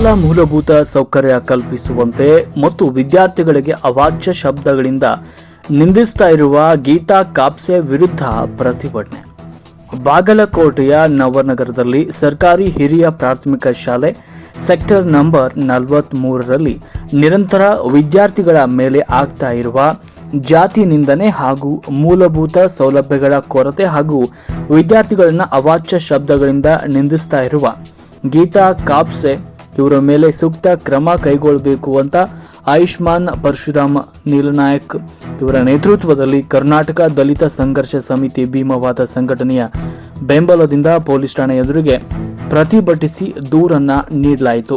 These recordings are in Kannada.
ಶಾಲಾ ಮೂಲಭೂತ ಸೌಕರ್ಯ ಕಲ್ಪಿಸುವಂತೆ ಮತ್ತು ವಿದ್ಯಾರ್ಥಿಗಳಿಗೆ ಅವಾಚ್ಯ ಶಬ್ದಗಳಿಂದ ನಿಂದಿಸ್ತಾ ಇರುವ ಗೀತಾ ಕಾಪ್ಸೆ ವಿರುದ್ಧ ಪ್ರತಿಭಟನೆ. ಬಾಗಲಕೋಟೆಯ ನವನಗರದಲ್ಲಿ ಸರ್ಕಾರಿ ಹಿರಿಯ ಪ್ರಾಥಮಿಕ ಶಾಲೆ ಸೆಕ್ಟರ್ ನಂಬರ್ ನಲವತ್ತ್ ಮೂರರಲ್ಲಿ ನಿರಂತರ ವಿದ್ಯಾರ್ಥಿಗಳ ಮೇಲೆ ಆಗ್ತಾ ಇರುವ ಜಾತಿ ನಿಂದನೆ ಹಾಗೂ ಮೂಲಭೂತ ಸೌಲಭ್ಯಗಳ ಕೊರತೆ ಹಾಗೂ ವಿದ್ಯಾರ್ಥಿಗಳನ್ನು ಅವಾಚ್ಯ ಶಬ್ದಗಳಿಂದ ನಿಂದಿಸ್ತಾ ಇರುವ ಗೀತಾ ಕಾಪ್ಸೆ ಇವರ ಮೇಲೆ ಸೂಕ್ತ ಕ್ರಮ ಕೈಗೊಳ್ಳಬೇಕು ಅಂತ ಆಯುಷ್ಮಾನ್ ಪರಶುರಾಮ್ ನೀಲನಾಯಕ್ ಇವರ ನೇತೃತ್ವದಲ್ಲಿ ಕರ್ನಾಟಕ ದಲಿತ ಸಂಘರ್ಷ ಸಮಿತಿ ಭೀಮವಾದ ಸಂಘಟನೆಯ ಬೆಂಬಲದಿಂದ ಪೊಲೀಸ್ ಠಾಣೆ ಎದುರಿಗೆ ಪ್ರತಿಭಟಿಸಿ ದೂರನ್ನ ನೀಡಲಾಯಿತು.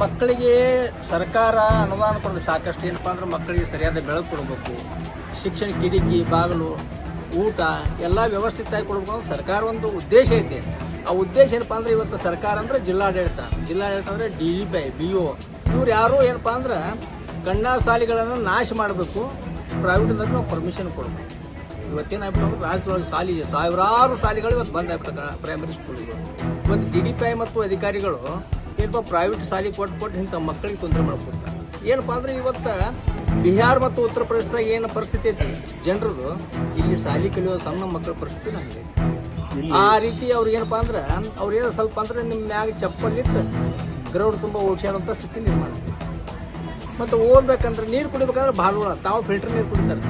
ಮಕ್ಕಳಿಗೆ ಸರ್ಕಾರ ಅನುದಾನ ಕೊಡೋದು ಸಾಕಷ್ಟು ಏನಪ್ಪಾ ಅಂದ್ರೆ ಮಕ್ಕಳಿಗೆ ಸರಿಯಾದ ಬೆಳಕು ಕೊಡಬೇಕು. ಶಿಕ್ಷಣ ಕಿಟಕಿ ಬಾಗಿಲು, ಊಟ ಎಲ್ಲ ವ್ಯವಸ್ಥಿತವಾಗಿ ಕೊಡ್ಬೇಕು ಸರ್ಕಾರ ಒಂದು ಉದ್ದೇಶ ಐತೆ. ಆ ಉದ್ದೇಶ ಏನಪ್ಪ ಅಂದ್ರೆ ಇವತ್ತು ಸರ್ಕಾರ ಅಂದ್ರೆ ಜಿಲ್ಲಾಡಳಿತ. ಜಿಲ್ಲಾಡಳಿತ ಅಂದ್ರೆ D D P, B O. ಇವ್ರು ಯಾರು ಏನಪ್ಪ ಅಂದ್ರೆ ಕಣ್ಣ ಶಾಲೆಗಳನ್ನು ನಾಶ ಮಾಡಬೇಕು ಪ್ರೈವೇಟ್ ನಾವು ಪರ್ಮಿಷನ್ ಕೊಡ್ಬೇಕು. ಇವತ್ತೇನಾಗ್ಬಿಟ್ಟು ಅಂದ್ರೆ ರಾಜ್ಯದೊಳಗೆ ಶಾಲೆ ಸಾವಿರಾರು ಶಾಲೆಗಳು ಇವತ್ತು ಬಂದ್ ಪ್ರೈಮರಿ ಸ್ಕೂಲ್ಗಳು ಇವತ್ತು ಡಿ ಡಿ ಪಿ ಐ ಮತ್ತು ಅಧಿಕಾರಿಗಳು ಏನಪ್ಪ ಪ್ರೈವೇಟ್ ಶಾಲೆ ಕೊಟ್ಟು ಕೊಟ್ಟು ಇಂಥ ಮಕ್ಕಳಿಗೆ ತೊಂದರೆ ಮಾಡ್ಕೊಡ್ತಾರೆ. ಏನಪ್ಪ ಅಂದ್ರೆ ಇವತ್ತು ಬಿಹಾರ ಮತ್ತು ಉತ್ತರ ಪ್ರದೇಶದಾಗ ಏನು ಪರಿಸ್ಥಿತಿ ಐತಿ? ಜನರದು ಇಲ್ಲಿ ಶಾಲೆ ಕಲಿಯೋ ಸಣ್ಣ ಮಕ್ಕಳ ಪರಿಸ್ಥಿತಿ ನಮಗೆ ಆ ರೀತಿ ಅವ್ರಿಗೆ ಏನಪ್ಪ ಅಂದ್ರೆ ಅವ್ರೇನು ಏನೋ ಸ್ವಲ್ಪ ಅಂದ್ರೆ ನಿಮ್ಮ ಮ್ಯಾಗ ಚಪ್ಪಲಿಟ್ಟು ಗ್ರೌಂಡ್ ತುಂಬ ಓಡ್ಸ್ಯಾಡೋಂಥ ಸ್ಥಿತಿ ನಿರ್ಮಾಣ ಮತ್ತೆ ಓದ್ಬೇಕಂದ್ರೆ ನೀರು ಕುಡಿಬೇಕಂದ್ರೆ ಭಾಳ ತಾವು ಫಿಲ್ಟರ್ ನೀರು ಕುಡಿತಾರೆ.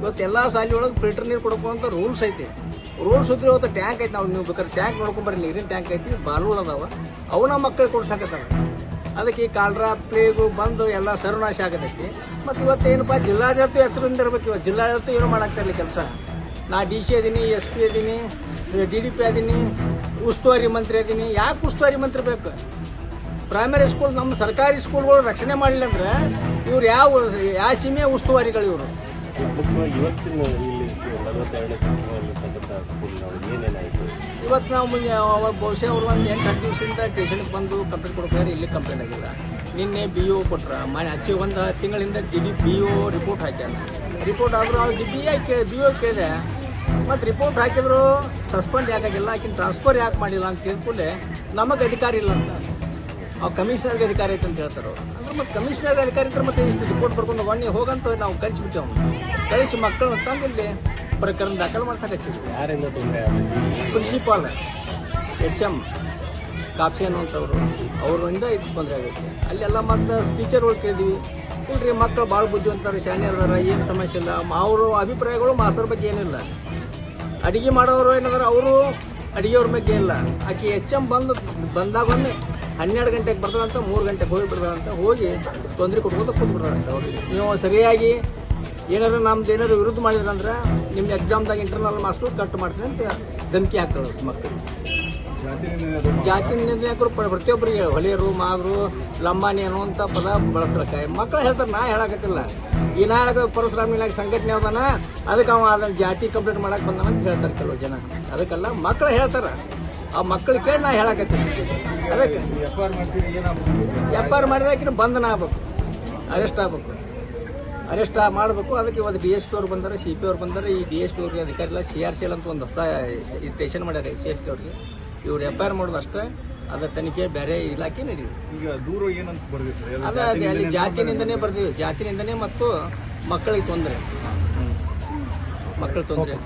ಇವತ್ತು ಎಲ್ಲ ಶಾಲೆ ಒಳಗೆ ಫಿಲ್ಟರ್ ನೀರು ಕೊಡಬೇಕು ರೂಲ್ಸ್ ಐತಿ. ರೂಲ್ಸ್ ಇದ್ರೆ ಇವತ್ತು ಟ್ಯಾಂಕ್ ಐತಿ. ನಾವು ನೀವು ಬೇಕಾದ್ರೆ ಟ್ಯಾಂಕ್ ನೋಡ್ಕೊಂಬರಿ ನೀರಿನ ಟ್ಯಾಂಕ್ ಐತಿ. ಬಾಲ್ಗಳು ಅದಾವ. ಅವನ್ನ ಮಕ್ಕಳಿಗೆ ಕೊಡ್ಸಕತ್ತಾರ ಅದಕ್ಕೆ ಈ ಕಾಲ್ರಾ ಪ್ಲೇಗು ಬಂದು ಎಲ್ಲ ಸರ್ವನಾಶ ಆಗತೈತಿ ಮತ್ತು ಇವತ್ತೇನಪ್ಪ ಜಿಲ್ಲಾಡಳಿತ ಹೆಸರಿಂದ ಇರ್ಬೇಕು, ಇವತ್ತು ಜಿಲ್ಲಾಡಳಿತ ಏನು ಮಾಡಾಕ್ತಾ ಇಲ್ಲ ಕೆಲಸ. ನಾ ಡಿ ಸಿ ಅದೀನಿ, ಎಸ್ ಪಿ ಅದೀನಿ, ಡಿ ಡಿ ಪಿ ಅದೀನಿ, ಉಸ್ತುವಾರಿ ಮಂತ್ರಿ ಅದೀನಿ. ಯಾಕೆ ಉಸ್ತುವಾರಿ ಮಂತ್ರಿ ಬೇಕು? ಪ್ರೈಮರಿ ಸ್ಕೂಲ್ ನಮ್ಮ ಸರ್ಕಾರಿ ಸ್ಕೂಲ್ಗಳು ರಕ್ಷಣೆ ಮಾಡಲಿಲ್ಲ ಅಂದ್ರೆ ಇವ್ರು ಯಾವ ಯಾವ ಸೀಮೆ ಉಸ್ತುವಾರಿಗಳು ಇವರು? ಇವತ್ತು ನಾವು ಮುಂದೆ ಅವಾಗ ಬಹುಶಃ ಅವ್ರು ಒಂದು ಎಂಟು ಹತ್ತು ದಿವಸದಿಂದ ಟೇಷನ್ಗೆ ಬಂದು ಕಂಪ್ಲೇಂಟ್ ಕೊಡ್ತಾರೆ ಇಲ್ಲಿ ಕಂಪ್ಲೇಂಟ್ ಆಗಿಲ್ಲ. ನಿನ್ನೆ ಬಿ ಒ ಕೊಟ್ರ. ಮನೆ ಹಚ್ಚಿ ಒಂದು ತಿಂಗಳಿಂದ D D B O report ಹಾಕ್ಯಾನ. Report ಆದರೂ ಅವ್ರು D B I K B O ಕೇಳಿದೆ. ಮತ್ತು ರಿಪೋರ್ಟ್ ಹಾಕಿದ್ರು ಸಸ್ಪೆಂಡ್ ಯಾಕಾಗಿಲ್ಲ, ಆಕಿನ ಟ್ರಾನ್ಸ್ಫರ್ ಯಾಕೆ ಮಾಡಿಲ್ಲ ಅಂತ ಕೇಳ್ಕೊಳ್ಳೆ ನಮಗೆ ಅಧಿಕಾರ ಇಲ್ಲ ಅಂತ. ಅವ್ ಕಮಿಷನರ್ಗೆ ಅಧಿಕಾರಿ ಐತೆ ಅಂತ ಹೇಳ್ತಾರೆ ಅಂದ್ರೆ ಮತ್ತೆ ಕಮಿಷನರ್ಗೆ ಅಧಿಕಾರಿ ಅಂದ್ರೆ ಮತ್ತೆ ಇಷ್ಟು ರಿಪೋರ್ಟ್ ಬರ್ಕೊಂಡು ಒಣ್ಣೆ ಹೋಗಂತ ನಾವು ಕಳಿಸ್ಬಿಟ್ಟೆ ಅವನು. ಕಳಿಸಿ ಮಕ್ಕಳನ್ನ ತಂದಿಲ್ಲಿ ಪ್ರಕರಣ ದಾಖಲು ಮಾಡ್ಸಕ್ಕೆ ಹಚ್ಚಿದ್ವಿ ಯಾರಿಂದ ತೊಂದರೆ ಪ್ರಿನ್ಸಿಪಾಲ್ ಎಚ್ ಎಂ ಕಾಫಿ ಅನ್ನುವಂಥವ್ರು. ಅವರಿಂದ ಇದು ತೊಂದರೆ ಆಗುತ್ತೆ. ಅಲ್ಲೆಲ್ಲ ಮತ್ತೆ ಟೀಚರ್ಗಳು ಕೇಳಿದ್ವಿ. ಇಲ್ರಿ ಮಕ್ಕಳು ಭಾಳ ಬುದ್ಧಿವಂತಾರೆ ಶಾನೆ ಅದಾರ ಏನು ಸಮಸ್ಯೆ ಇಲ್ಲ. ಅವರು ಅಭಿಪ್ರಾಯಗಳು ಮಾಸ್ತರ್ ಬಗ್ಗೆ ಏನಿಲ್ಲ. ಅಡಿಗೆ ಮಾಡೋರು ಏನಾದ್ರೆ ಅವರು ಅಡಿಗೆಯವ್ರ ಬಗ್ಗೆ ಇಲ್ಲ. ಆಕೆ ಎಚ್ ಎಂ ಬಂದು ಬಂದಾಗೊಮ್ಮೆ ಹನ್ನೆರಡು ಗಂಟೆಗೆ ಬರ್ತದಂತ, ಮೂರು ಗಂಟೆಗೆ ಹೋಗಿ ಬಿಡ್ತಾರಂತ ಹೋಗಿ ತೊಂದರೆ ಕೊಟ್ಕೊತ ಕೂತ್ಬಿಡ್ತಾರಂತೆ ಅವ್ರಿಗೆ ನೀವು ಸರಿಯಾಗಿ ಏನಾರು ನಮ್ದು ಏನಾರು ವಿರುದ್ಧ ಮಾಡಿದ್ರಂದ್ರೆ ನಿಮ್ಮ ಎಕ್ಸಾಮ್ದಾಗ ಇಂಟರ್ನಲ್ ಮಾರ್ಕ್ಸ್ ಕಟ್ ಮಾಡ್ತೀನಿ ಅಂತ ಧಮಕಿ ಹಾಕ್ತಾರೆ ಮಕ್ಕಳು. ಜಾತಿ ನಿರ್ಣಯಕರು ಪ್ರತಿಯೊಬ್ಬರಿಗೆ ಹೊಲಿಯರು, ಮಾವರು, ಲಂಬಾಣಿ ಅನ್ನುವಂಥ ಪದ ಬಳಸ್ತಾರೆ ಮಕ್ಕಳು ಹೇಳ್ತಾರೆ, ನಾ ಹೇಳಕತ್ತಿಲ್ಲ. ಈ ನಾ ಹೇಳಕ ಪರಶುರಾಮ ಇಲಾಖೆ ಸಂಘಟನೆ ಅವನ ಅದಕ್ಕೆ ಅವ ಅದನ್ನ ಜಾತಿ ಕಂಪ್ಲೀಟ್ ಮಾಡಕ್ಕೆ ಬಂದಾನ ಹೇಳ್ತಾರೆ ಕೆಲವು ಜನ. ಅದಕ್ಕೆಲ್ಲ ಮಕ್ಕಳು ಹೇಳ್ತಾರೆ. ಆ ಮಕ್ಕಳು ಕೇಳಿ ನಾ ಹೇಳಕತ್ತೀನಿ. ಅದಕ್ಕೆ ಎಫ್ ಆರ್ ಮಾಡಿದಾಕಿನ ಬಂಧನ ಆಗ್ಬೇಕು. ಅರೆಸ್ಟ್ ಆಗ್ಬೇಕು. ಅರೆಸ್ಟ್ ಮಾಡಬೇಕು. ಅದಕ್ಕೆ ಇವತ್ತು ಡಿ ಎಸ್ ಪಿ ಅವ್ರು ಬಂದರೆ ಸಿ ಪಿ ಅವ್ರು ಬಂದರೆ. ಈ ಡಿ ಎಸ್ ಪಿ ಅವ್ರಿಗೆ ಅಧಿಕಾರಿ ಇಲ್ಲ. ಸಿ ಆರ್ ಸಿ ಎಲ್ ಅಂತ ಒಂದು ಹೊಸ ಸ್ಟೇಷನ್ ಮಾಡ್ಯಾರ ಸಿ ಎಸ್ ಪಿ ಅವ್ರಿಗೆ. ಇವ್ರು ಎಫ್ ಐ ಆರ್ ಮಾಡೋದು ಅಷ್ಟೇ. ಅದರ ತನಿಖೆ ಬೇರೆ ಇಲಾಖೆ ನಡೆಯುತ್ತೆ ಈಗ ದೂರ ಏನಂತ ಸರ್? ಅದೇ ಅದೇ ಅಲ್ಲಿ ಜಾತಿನಿಂದನೇ ಬರ್ತೀವಿ ಜಾತಿನಿಂದನೇ ಮತ್ತು ಮಕ್ಕಳಿಗೆ ತೊಂದರೆ. ಮಕ್ಕಳ ತೊಂದರೆ.